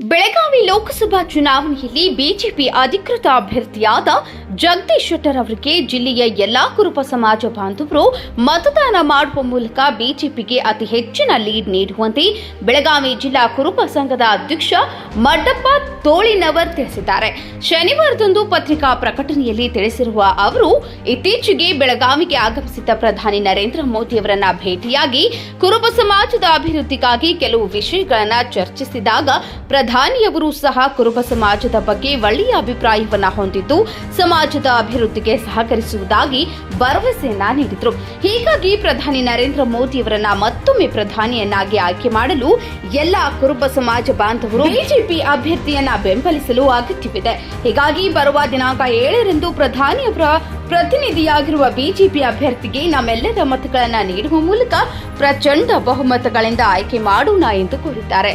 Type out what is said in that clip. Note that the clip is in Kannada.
ಬೆಳಗಾವಿ ಲೋಕಸಭಾ ಚುನಾವಣೆಯಲ್ಲಿ ಬಿಜೆಪಿ ಅಧಿಕೃತ ಅಭ್ಯರ್ಥಿಯಾದ ಜಗದೀಶ್ ಶೆಟ್ಟರ್ ಅವರಿಗೆ ಜಿಲ್ಲೆಯ ಎಲ್ಲಾ ಕುರುಬ ಸಮಾಜ ಬಾಂಧವರು ಮತದಾನ ಮಾಡುವ ಮೂಲಕ ಬಿಜೆಪಿಗೆ ಅತಿ ಹೆಚ್ಚಿನ ಲೀಡ್ ನೀಡುವಂತೆ ಬೆಳಗಾವಿ ಜಿಲ್ಲಾ ಕುರುಬ ಸಂಘದ ಅಧ್ಯಕ್ಷ ಮಡ್ಡಪ್ಪ ತೋಳಿನವರ್ ತಿಳಿಸಿದ್ದಾರೆ. ಶನಿವಾರದಂದು ಪತ್ರಿಕಾ ಪ್ರಕಟಣೆಯಲ್ಲಿ ತಿಳಿಸಿರುವ ಅವರು, ಇತ್ತೀಚೆಗೆ ಬೆಳಗಾವಿಗೆ ಆಗಮಿಸಿದ್ದ ಪ್ರಧಾನಿ ನರೇಂದ್ರ ಮೋದಿ ಅವರನ್ನ ಭೇಟಿಯಾಗಿ ಕುರುಬ ಸಮಾಜದ ಅಭಿವೃದ್ಧಿಗಾಗಿ ಕೆಲವು ವಿಷಯಗಳನ್ನ ಚರ್ಚಿಸಿದಾಗ ಪ್ರಧಾನಿಯವರು ಸಹ ಕುರುಬ ಸಮಾಜದ ಬಗ್ಗೆ ಒಳ್ಳೆಯ ಅಭಿಪ್ರಾಯವನ್ನು ಹೊಂದಿದ್ದು ಸಮಾಜದ ಅಭಿವೃದ್ಧಿಗೆ ಸಹಕರಿಸುವುದಾಗಿ ಭರವಸೆಯನ್ನ ನೀಡಿದರು. ಹೀಗಾಗಿ ಪ್ರಧಾನಿ ನರೇಂದ್ರ ಮೋದಿಯವರನ್ನ ಮತ್ತೊಮ್ಮೆ ಪ್ರಧಾನಿಯನ್ನಾಗಿ ಆಯ್ಕೆ ಮಾಡಲು ಎಲ್ಲ ಕುರುಬ ಸಮಾಜ ಬಾಂಧವರು ಬಿಜೆಪಿ ಅಭ್ಯರ್ಥಿಯನ್ನ ಬೆಂಬಲಿಸಲು ಅಗತ್ಯವಿದೆ. ಹೀಗಾಗಿ ಬರುವ ದಿನಾಂಕ ಏಳರಂದು ಪ್ರಧಾನಿಯವರ ಪ್ರತಿನಿಧಿಯಾಗಿರುವ ಬಿಜೆಪಿ ಅಭ್ಯರ್ಥಿಗೆ ನಮ್ಮೆಲ್ಲರ ಮತಗಳನ್ನು ನೀಡುವ ಮೂಲಕ ಪ್ರಚಂಡ ಬಹುಮತಗಳಿಂದ ಆಯ್ಕೆ ಮಾಡೋಣ ಎಂದು ಕೋರಿದ್ದಾರೆ.